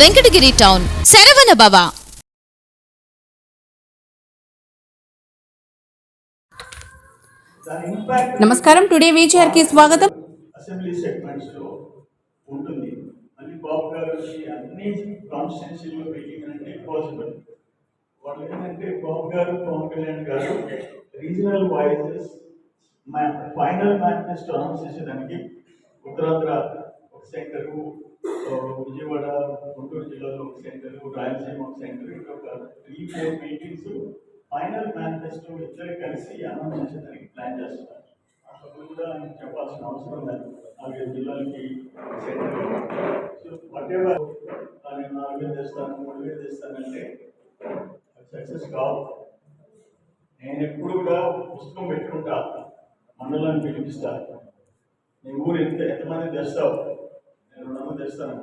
Venkatagiri town. Saravana impact నమస్కారం today వీచర్కి స్వాగతం. అసెంబ్లీ సెగ్మెంట్స్లో ఉంటుంది. మళ్ళీ బాబు గారికి అన్ని కాన్స్టిట్యున్సీలో మీటింగ్ అంటే పాసిబుల్ వాళ్ళు ఏంటంటే బాబు గారు పవన్ కళ్యాణ్ గారు regional voices final manifesto announce చేసేదానికి ఉత్తరాంధ్ర ఒక సెంటర్ విజయవాడ గుంటూరు జిల్లాలో ఒక సెంటర్ రాయలసీమ ఒక సెంటర్ ఇట్లా ఒక three four meetings final manifesto ఇద్దరు కలిసి అనౌన్స్ ప్లాన్ చేస్తున్నారు. అసలు కూడా చెప్పాల్సిన అవసరం లేదు. నాలుగైదు జిల్లాలకి సెంటర్ సో వాట్ నేను నాలుగు వేలు తెస్తాను మూడు వేలు తెస్తానంటే సక్సెస్ కావు నేను ఎప్పుడు కూడా పుస్తకం పెట్టుకుంటా. మండలాన్ని పిలిపిస్తా. నీ ఊరు ఎంత ఎంతమంది తెస్తావు? రెండు వందలు తెస్తాను.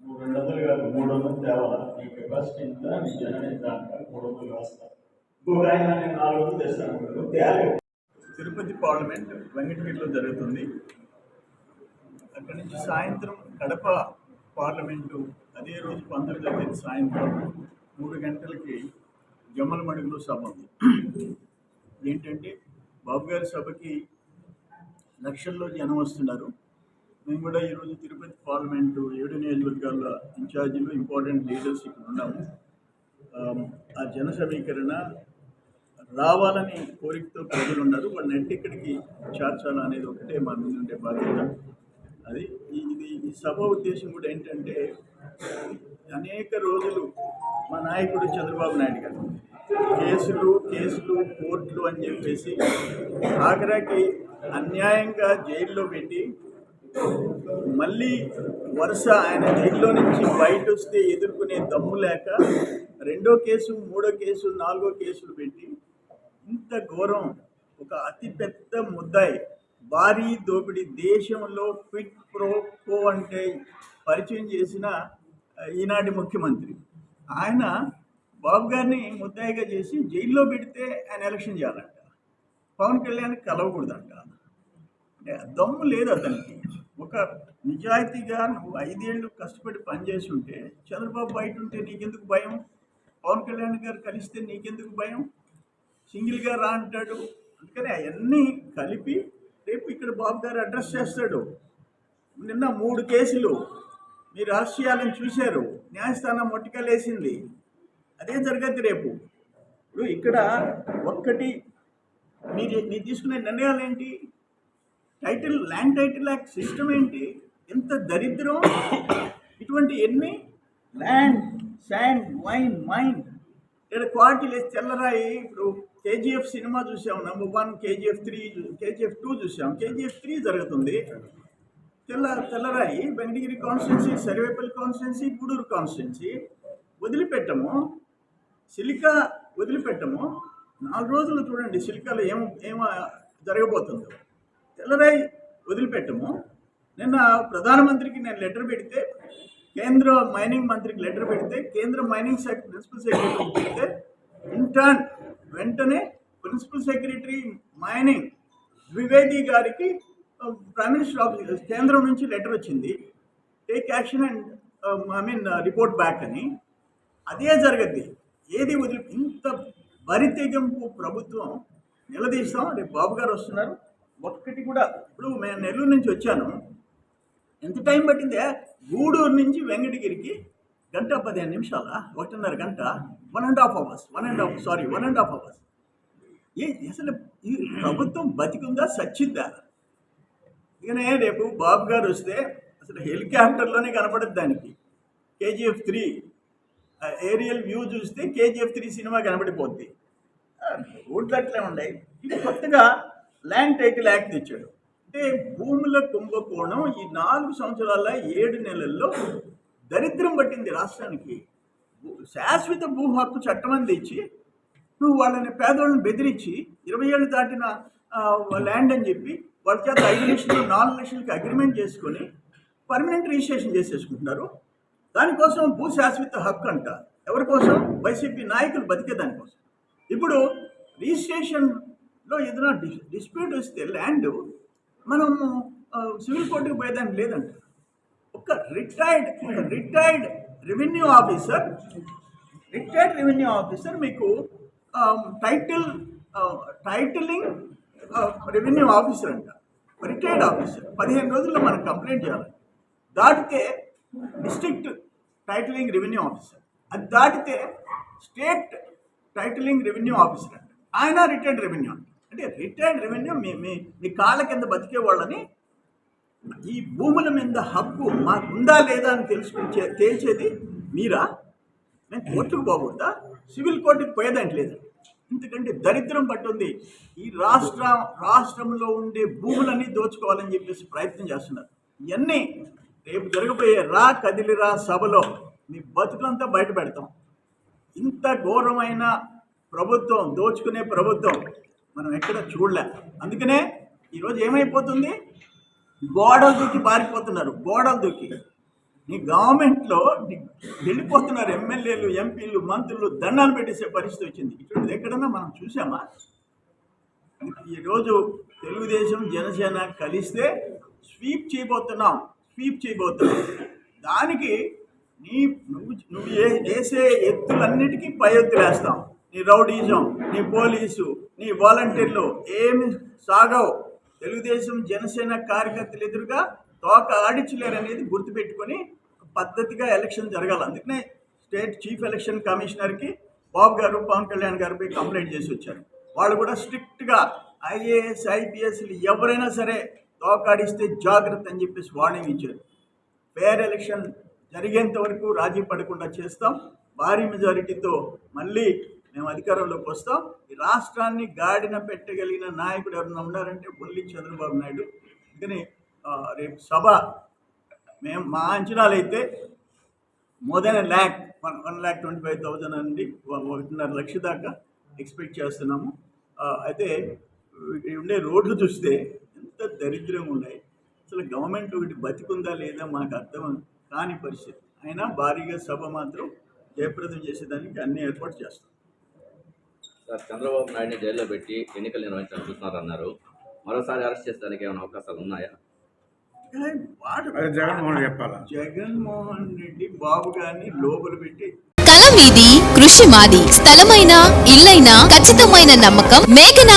నువ్వు రెండు వందలు కాదు మూడు వందలు తేవాలా? నీ కెపాసిటీ ఇంత నీ జనం ఇంత మూడు వందలు రాస్తా. ఇంకొక ఆయన నేను నాలుగు వందలు తెస్తాను. నువ్వు తేలేవు తిరుపతి పార్లమెంట్ వెంకటగిరిలో జరుగుతుంది. అక్కడి నుంచి సాయంత్రం కడప పార్లమెంటు అదే రోజు పంతొమ్మిది జరిగింది సాయంత్రం మూడు గంటలకి జమ్మలమడుగులో సభ ఉంది. ఏంటంటే బాబు గారి సభకి లక్షల్లో జనం వస్తున్నారు. మేము కూడా ఈరోజు తిరుపతి పార్లమెంటు ఏడు నియోజకవర్గాల ఇన్ఛార్జీలు ఇంపార్టెంట్ లీడర్స్ ఇక్కడ ఉన్నాము. ఆ జన సమీకరణ రావాలని కోరికతో ప్రజలు ఉన్నారు. వాళ్ళని నెట్ ఇక్కడికి అనేది ఒకటే మా మీద ఉండే బాధ్యత. అది ఇది ఈ సభ ఉద్దేశం కూడా ఏంటంటే అనేక రోజులు మా నాయకుడు చంద్రబాబు నాయుడు గారు కేసులు కేసులు కోర్టులు అని చెప్పేసి ఆఖరాకి అన్యాయంగా జైల్లో పెట్టి మళ్ళీ వరుస ఆయన జైల్లో నుంచి బయట వస్తే ఎదుర్కొనే దమ్ము లేక రెండో కేసు మూడో కేసు నాలుగో కేసులు పెట్టి ఇంత ఘోరం ఒక అతిపెద్ద ముద్దాయి భారీ దోపిడీ దేశంలో క్విక్ ప్రో కో అంటే పరిచయం చేసిన ఈనాటి ముఖ్యమంత్రి. ఆయన బాబు గారిని ముద్దాయిగా చేసి జైల్లో పెడితే ఆయన ఎలక్షన్ చేయాలంట. పవన్ కళ్యాణ్ కలవకూడదంట. అంటే దమ్ము లేదు అతనికి. ఒక నిజాయితీగా నువ్వు ఐదేళ్ళు కష్టపడి పనిచేసి ఉంటే చంద్రబాబు బయట ఉంటే నీకెందుకు భయం? పవన్ కళ్యాణ్ గారు కలిస్తే నీకెందుకు భయం? సింగిల్గా రా అంటాడు. అందుకని అవన్నీ కలిపి రేపు ఇక్కడ బాబు గారు అడ్రస్ చేస్తాడు. నిన్న మూడు కేసులు మీరు అరెస్ట్ చేయాలని చూశారు. న్యాయస్థానం మొట్టికలేసింది. అదే జరగద్ది రేపు. ఇప్పుడు ఇక్కడ ఒక్కటి మీరు మీరు తీసుకునే నిర్ణయాలు ఏంటి? Title land title act system ఏంటి? ఎంత దరిద్రం. ఇటువంటి ఎన్ని? Land sand wine mine. ఇక్కడ క్వాలిటీ లేదు తెల్లరాయి. ఇప్పుడు కేజీఎఫ్ సినిమా చూసాం number one KGF three KGF two చూసాం. కేజీఎఫ్ త్రీ జరుగుతుంది. తెల్ల తెల్లరాయి Venkatagiri constituency Sarvepalli constituency Gudur constituency. వదిలిపెట్టము. Silica వదిలిపెట్టము. నాలుగు రోజులు చూడండి సిలికాలో ఏం ఏమ జరగబోతుందో. తెల్లరై వదిలిపెట్టము. నిన్న ప్రధానమంత్రికి నేను లెటర్ పెడితే కేంద్ర మైనింగ్ మంత్రికి లెటర్ పెడితే కేంద్ర మైనింగ్ శాఖ ప్రిన్సిపల్ సెక్రటరీకి పెడితే ఇంటర్న్ వెంటనే ప్రిన్సిపల్ సెక్రటరీ మైనింగ్ ద్వివేది గారికి ప్రైమ్ మినిస్టర్ ఆఫీస్ కేంద్రం నుంచి లెటర్ వచ్చింది. Take action and I mean report back అని. అదే జరగద్ది. ఏది వదిలి ఇంత బరితెగింపు ప్రభుత్వం నిలదీస్తాం. రేపు బాబు గారు వస్తున్నారు. ఒక్కటి కూడా ఇప్పుడు నేను నెల్లూరు నుంచి వచ్చాను. ఎంత టైం పట్టిందే? గూడూరు నుంచి వెంకటగిరికి గంట పదిహేను నిమిషాల? ఒకటిన్నర గంట? One and half hours. One and half sorry one and half hours. ఏ అసలు ఈ ప్రభుత్వం బతికుందా సచ్చిందా? ఇకనే రేపు బాబు గారు వస్తే అసలు హెలికాప్టర్లోనే కనపడదు దానికి. కేజీఎఫ్ త్రీ ఏరియల్ వ్యూ చూస్తే కేజీఎఫ్ త్రీ సినిమా కనబడిపోద్ది. రోడ్లు అట్లే ఉన్నాయి. ఇది కొత్తగా ల్యాండ్ టైటిల్ యాక్ట్ తెచ్చాడు. అంటే భూముల కుంభకోణం ఈ నాలుగు సంవత్సరాల ఏడు నెలల్లో దరిద్రం పట్టింది రాష్ట్రానికి. శాశ్వత భూ హక్కు చట్టం అని తెచ్చి నువ్వు వాళ్ళని పేదోళ్ళని బెదిరించి ఇరవై ఏళ్ళు దాటిన ల్యాండ్ అని చెప్పి వాళ్ళ చేత ఐదు లక్షలు నాలుగు లక్షలకి అగ్రిమెంట్ చేసుకొని పర్మనెంట్ రిజిస్ట్రేషన్ చేసేసుకుంటున్నారు. దానికోసం భూ శాశ్వత హక్కు అంట. ఎవరి కోసం? వైసీపీ నాయకులు బతికే దానికోసం. ఇప్పుడు రిజిస్ట్రేషన్ లో ఏదైనా డిస్ డిస్ప్యూట్ వస్తే ల్యాండ్ మనము సివిల్ కోర్టుకు పోయేదానికి లేదంట. ఒక రిటైర్డ్ ఒక retired revenue officer retired revenue officer మీకు టైటిల్ టైటిలింగ్ రెవెన్యూ ఆఫీసర్ అంట. Retired officer. పదిహేను రోజుల్లో మనం కంప్లైంట్ చేయాలి. దాటితే డిస్ట్రిక్ట్ టైటిలింగ్ రెవెన్యూ ఆఫీసర్. అది దాటితే స్టేట్ టైటిలింగ్ రెవెన్యూ ఆఫీసర్ అంట. ఆయన రిటైర్డ్ రెవెన్యూ అంట. అంటే రిటైర్డ్ రెవెన్యూ మీ మీ మీ కాళ్ళ కింద బతికే వాళ్ళని ఈ భూముల మీద హక్కు మాకు ఉందా లేదా అని తెలుసుకుని తేల్చేది మీరా? నేను కోర్టుకు పోకూడదా? సివిల్ కోర్టుకు పోయేదానికి లేదు? ఎందుకంటే దరిద్రం పట్టుంది. ఈ రాష్ట్ర రాష్ట్రంలో ఉండే భూములన్నీ దోచుకోవాలని చెప్పేసి ప్రయత్నం చేస్తున్నారు. ఇవన్నీ రేపు జరగబోయే రా కదిలిరా సభలో మీ బతుకులంతా బయట పెడతాం. ఇంత ఘోరమైన ప్రభుత్వం దోచుకునే ప్రభుత్వం మనం ఎక్కడ చూడలే. అందుకనే ఈరోజు ఏమైపోతుంది? గోడలు దూకి పారిపోతున్నారు గోడలు దూకి. నీ గవర్నమెంట్లో వెళ్ళిపోతున్నారు ఎమ్మెల్యేలు ఎంపీలు మంత్రులు దండాలు పెట్టేసే పరిస్థితి వచ్చింది. ఇటువంటిది ఎక్కడన్నా మనం చూసామా ఈరోజు తెలుగుదేశం జనసేన కలిస్తే స్వీప్ చేయబోతున్నాం స్వీప్ చేయబోతున్నాం. దానికి నీ నువ్వు నువ్వు ఏ- వేసే ఎత్తులన్నిటికీ పై ఎత్తులు వేస్తాం. నీ రౌడీజం నీ పోలీసు నీ వాలంటీర్లు ఏమి సాగవు. తెలుగుదేశం జనసేన కార్యకర్తలు ఎదురుగా తోక ఆడించలేరనేది గుర్తుపెట్టుకొని పద్ధతిగా ఎలక్షన్ జరగాలి. అందుకనే స్టేట్ చీఫ్ ఎలక్షన్ కమిషనర్కి బాబు గారు పవన్ కళ్యాణ్ గారిపై కంప్లైంట్ చేసి వచ్చారు. వాళ్ళు కూడా స్ట్రిక్ట్గా ఐఏఎస్ ఐపీఎస్లు ఎవరైనా సరే తోకాడిస్తే జాగ్రత్త అని చెప్పేసి వార్నింగ్ ఇచ్చారు. ఫేర్ ఎలక్షన్ జరిగేంత వరకు రాజీ పడకుండా చేస్తాం. భారీ మెజారిటీతో మళ్ళీ మేము అధికారంలోకి వస్తాం. ఈ రాష్ట్రాన్ని గాడిన పెట్టగలిగిన నాయకుడు ఎవరైనా ఉన్నారంటే ఒల్లి చంద్రబాబు నాయుడు. అందుకని రేపు సభ మేము మా అంచనాలు అయితే more than lakh one one lakh twenty five thousand అండి ఒకటిన్నర లక్ష దాకా ఎక్స్పెక్ట్ చేస్తున్నాము. అయితే ఉండే రోడ్లు చూస్తే ఎంత దరిద్రంగా ఉన్నాయి. అసలు గవర్నమెంట్ ఒకటి బతికుందా లేదా మనకు అర్థం కాని పరిస్థితి. అయినా భారీగా సభ మాత్రం జయప్రదం చేసేదానికి అన్ని ఏర్పాటు చేస్తాం. సార్ చంద్రబాబు నాయుడిని జైల్లో పెట్టి ఎన్నికలు నిర్వహించాలని చూస్తున్నారన్నారు. మరోసారి అరెస్ట్ చేసేదానికి ఏమైనా అవకాశాలు ఉన్నాయా? జగన్మోహన్ చెప్పాలా? జగన్మోహన్ రెడ్డి బాబు గారిని లోపల పెట్టి. కల మీది కృషి మాది స్థలమైన ఇల్లైనా ఖచ్చితమైన నమ్మకం మేఘనా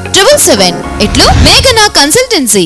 Triple seven ఇట్లు మేఘనా consultancy.